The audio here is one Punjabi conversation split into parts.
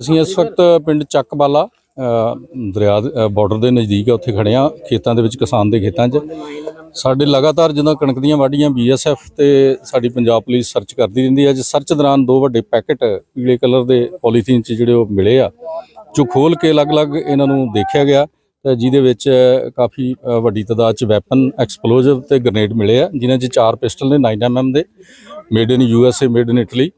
ਅਸੀਂ ਇਸ ਵਕਤ ਪਿੰਡ ਚੱਕਬਾਲਾ ਦਰਿਆ ਬਾਰਡਰ ਦੇ ਨਜ਼ਦੀਕ ਆ ਉੱਥੇ ਖੜੇ ਆ ਖੇਤਾਂ ਦੇ ਵਿੱਚ ਕਿਸਾਨ ਦੇ ਖੇਤਾਂ 'ਚ। ਸਾਡੇ ਲਗਾਤਾਰ ਜਦੋਂ ਕਣਕ ਦੀਆਂ ਵਾਢੀਆਂ ਬੀਐਸਐਫ ਤੇ ਸਾਡੀ ਪੰਜਾਬ ਪੁਲਿਸ ਸਰਚ ਕਰਦੀ ਰਹਿੰਦੀ ਹੈ ਅੱਜ ਸਰਚ ਦੌਰਾਨ ਦੋ ਵੱਡੇ ਪੈਕੇਟ ਪੀਲੇ ਕਲਰ ਦੇ ਪੋਲੀਥੀਨ 'ਚ ਜਿਹੜੇ ਉਹ ਮਿਲੇ ਆ ਜੋ ਖੋਲ ਕੇ ਅਲੱਗ-ਅਲੱਗ ਇਹਨਾਂ ਨੂੰ ਦੇਖਿਆ ਗਿਆ। ਤੇ ਜਿਹਦੇ ਵਿੱਚ ਕਾਫੀ ਵੱਡੀ ਤਾਦਾਦ 'ਚ ਵੈਪਨ ਐਕਸਪਲੋਸਿਵ ਤੇ ਗ੍ਰੇਨੇਡ ਮਿਲੇ ਆ ਜਿਨ੍ਹਾਂ 'ਚ ਚਾਰ ਪਿਸਟਲ ਨੇ 9mm ਦੇ made in USA made in Italy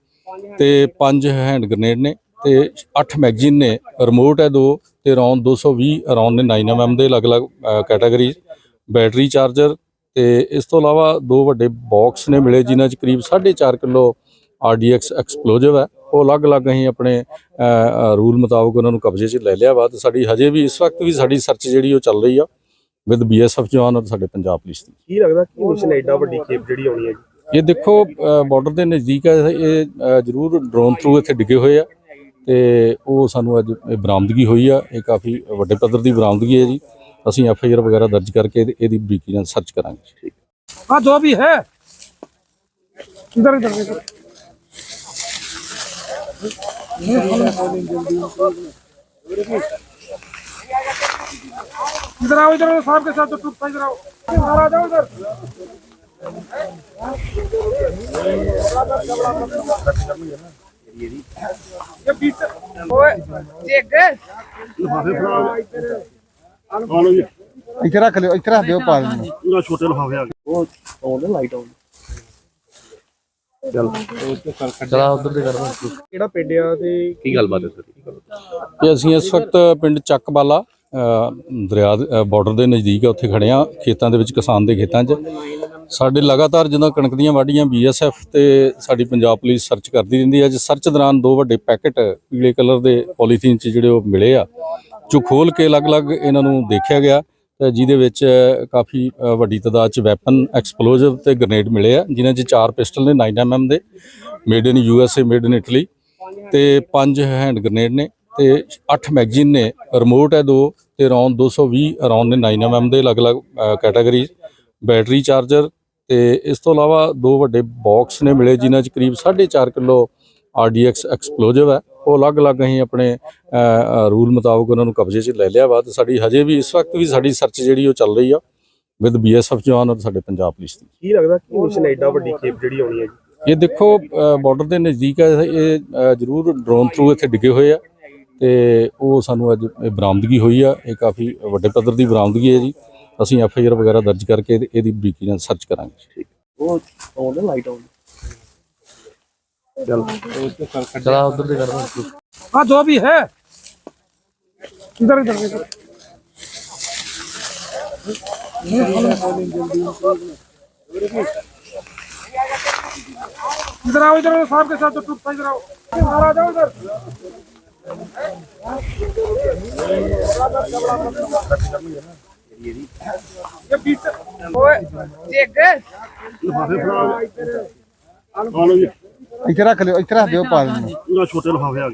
ਤੇ ਪੰਜ ਹੈਂਡ ਗ੍ਰੇਨੇਡ ਨੇ। ਤੇ 8 ਮੈਗਜ਼ੀਨ ਨੇ ਰਿਮੋਟ ਹੈ ਦੋ ਤੇ ਰੌਂਦ 220 ਰੌਂਦ ਨੇ 9mm ਦੇ ਅਲੱਗ-ਅਲੱਗ ਕੈਟਾਗਰੀ ਬੈਟਰੀ ਚਾਰਜਰ ਤੇ ਇਸ ਤੋਂ ਇਲਾਵਾ ਦੋ ਵੱਡੇ ਬਾਕਸ ਨੇ ਮਿਲੇ ਜਿਨ੍ਹਾਂ 'ਚ ਕਰੀਬ 4.5 ਕਿਲੋ RDX ਐਕਸਪਲੋਸਿਵ ਹੈ। ਉਹ ਅਲੱਗ-ਅਲੱਗ ਅਸੀਂ ਆਪਣੇ ਰੂਲ ਮੁਤਾਬਕ ਉਹਨਾਂ ਨੂੰ ਕਬਜ਼ੇ 'ਚ ਲੈ ਲਿਆ ਵਾ ਤੇ ਸਾਡੀ ਹਜੇ ਵੀ ਇਸ ਵਕਤ ਵੀ ਸਾਡੀ ਸਰਚ ਜਿਹੜੀ ਉਹ ਚੱਲ ਰਹੀ ਆ ਵਿਦ ਬੀਐਸਐਫ ਜਵਾਨ ਔਰ ਸਾਡੇ ਪੰਜਾਬ ਪੁਲਿਸ ਦੀ। ਕੀ ਲੱਗਦਾ ਕਿ ਮਿਸ਼ਨ ਐਡਾ ਵੱਡੀ ਖੇਪ ਜਿਹੜੀ ਆਉਣੀ ਹੈ ਜੀ? ਇਹ ਦੇਖੋ ਬਾਰਡਰ ਦੇ ਨਜ਼ਦੀਕ ਹੈ ਇਹ ਜ਼ਰੂਰ ਡਰੋਨ ਥਰੂ ਇੱਥੇ ਡਿੱਗੇ ਹੋਏ ਆ। ਤੇ ਉਹ ਸਾਨੂੰ ਅੱਜ ਇਹ ਬਰਾਮਦਗੀ ਹੋਈ ਆ ਇਹ ਕਾਫੀ ਵੱਡੇ ਪੱਧਰ ਦੀ ਬਰਾਮਦਗੀ ਹੈ ਜੀ ਅਸੀਂ ਐਫ ਆਈ ਆਰ ਵਗੈਰਾ ਦਰਜ ਕਰਕੇ ਇਹਦੀ- ਇਹਦੀ ਬਰੀਕੀ ਨਾਲ ਸਰਚ ਕਰਾਂਗੇ हाँ जो भी है इधर इधर इधर इधर आओ इधर आओ, साहब के साथ तो टूट इधर आओ इधर आ जाओ इधर ਇਹ ਰੱਖ ਲਿਓ ਇੱਥੇ ਰੱਖ ਦਿਓ ਪਾ ਦਿਓ ਪੂਰਾ ਛੋਟੇ ਲਫਾਫੇ ਆ ਗਏ। ਉਹ ਆਉਣ ਲਾਈਟ ਆਉਣ ਚਲ। ਚਲਾ ਉਧਰ ਦੇ ਕਰਦਾ ਕਿਹੜਾ ਪਿੰਡ ਆ ਤੇ ਕੀ ਗੱਲਬਾਤ ਹੈ ਸਰ? ਤੇ ਅਸੀਂ ਇਸ ਵਕਤ ਪਿੰਡ ਚੱਕਬਾਲਾ ਦਰਿਆ ਬਾਰਡਰ ਦੇ ਨਜ਼ਦੀਕ ਆ ਉੱਥੇ ਖੜੇ ਆ ਖੇਤਾਂ ਦੇ ਵਿੱਚ ਕਿਸਾਨ ਦੇ ਖੇਤਾਂ 'ਚ। ਸਾਡੇ ਲਗਾਤਾਰ ਜਦੋਂ ਕਣਕ ਦੀਆਂ ਵਾਢੀਆਂ ਬੀਐਸਐਫ ਤੇ ਸਾਡੀ ਪੰਜਾਬ ਪੁਲਿਸ ਸਰਚ ਕਰਦੀ ਰਹਿੰਦੀ ਹੈ, ਅੱਜ ਸਰਚ ਦੌਰਾਨ ਦੋ ਵੱਡੇ ਪੈਕੇਟ ਪੀਲੇ ਕਲਰ ਦੇ ਪੋਲੀਥੀਨ 'ਚ ਜਿਹੜੇ ਉਹ ਮਿਲੇ ਆ, ਜੋ ਖੋਲ ਕੇ ਅਲੱਗ-ਅਲੱਗ ਇਹਨਾਂ ਨੂੰ ਦੇਖਿਆ ਗਿਆ ਤੇ ਜਿਹਦੇ ਵਿੱਚ ਕਾਫੀ ਵੱਡੀ ਤਾਦਾਦ 'ਚ ਵੈਪਨ ਐਕਸਪਲੋਸਿਵ ਤੇ ਗ੍ਰੇਨੇਡ ਮਿਲੇ ਆ, ਜਿਨ੍ਹਾਂ 'ਚ ਚਾਰ ਪਿਸਟਲ ਨੇ 9mm ਦੇ made in USA made in Italy ਤੇ ਪੰਜ ਹੈਂਡ ਗ੍ਰੇਨੇਡ ਨੇ ਤੇ 8 ਮੈਗਜ਼ੀਨ ਨੇ ਰਿਮੋਟ ਹੈ ਦੋ ਤੇ ਰੌਂਦ 220 ਰੌਂਦ ਨੇ 9mm ਦੇ ਅਲੱਗ-ਅਲੱਗ ਕੈਟਾਗਰੀ ਬੈਟਰੀ ਚਾਰਜਰ ਤੇ ਇਸ ਤੋਂ ਇਲਾਵਾ ਦੋ ਵੱਡੇ ਬਾਕਸ ਨੇ ਮਿਲੇ ਜਿਨ੍ਹਾਂ 'ਚ ਕਰੀਬ 4.5 ਕਿਲੋ RDX ਐਕਸਪਲੋਸਿਵ ਹੈ। ਉਹ ਅਲੱਗ-ਅਲੱਗ ਅਸੀਂ ਆਪਣੇ ਰੂਲ ਮੁਤਾਬਕ ਉਹਨਾਂ ਨੂੰ ਕਬਜ਼ੇ 'ਚ ਲੈ ਲਿਆ ਵਾ ਤੇ ਸਾਡੀ ਹਜੇ ਵੀ ਇਸ ਵਕਤ ਵੀ ਸਾਡੀ ਸਰਚ ਜਿਹੜੀ ਉਹ ਚੱਲ ਰਹੀ ਆ ਵਿਦ ਬੀਐਸਐਫ ਜਵਾਨ ਔਰ ਸਾਡੇ ਪੰਜਾਬ ਪੁਲਿਸ ਦੀ। ਕੀ ਲੱਗਦਾ ਕਿ ਮਿਸ਼ਨ ਐਡਾ ਵੱਡੀ ਖੇਪ ਜਿਹੜੀ ਆਉਣੀ ਹੈ ਜੀ? ਇਹ ਦੇਖੋ ਬਾਰਡਰ ਦੇ ਨਜ਼ਦੀਕ ਹੈ ਇਹ ਜ਼ਰੂਰ ਡਰੋਨ ਥਰੂ ਇੱਥੇ ਡਿੱਗੇ ਹੋਏ ਆ ਤੇ ਉਹ ਸਾਨੂੰ ਅੱਜ ਇਹ ਬਰਾਮਦਗੀ ਹੋਈ ਆ ਇਹ ਕਾਫੀ ਵੱਡੇ ਪੱਧਰ ਦੀ ਬਰਾਮਦਗੀ ਹੈ ਜੀ। ਅਸੀਂ ਐਫ ਆਈ ਆਰ ਵਗੈਰਾ ਦਰਜ ਕਰਕੇ ਇਹਦੀ- ਇਹਦੀ ਬਰੀਕੀ ਨਾਲ ਸਰਚ ਕਰਾਂਗੇ ਉਹ ਆਉਂਦੇ ਲਾਈਟ ਆਉਂਦੀ ਚਲਾ ਉਧਰ ਦੇ ਕਰਦਾ हाँ जो भी है इधर इधर इधर इधर आओ इधर आओ, साहब के साथ तो टूट इधर आओ इधर आ जाओ इधर ਇਹਦੀ ਇਹ ਬੀਟ ਓਏ ਜੇਗ। ਲਫਾਫੇ ਫੜਾ ਲਓ ਇੱਥੇ ਰੱਖ ਲਿਓ ਇੱਥੇ ਰੱਖ ਦਿਓ ਪਾ ਦਿਓ ਛੋਟੇ ਲਫਾਫੇ ਆ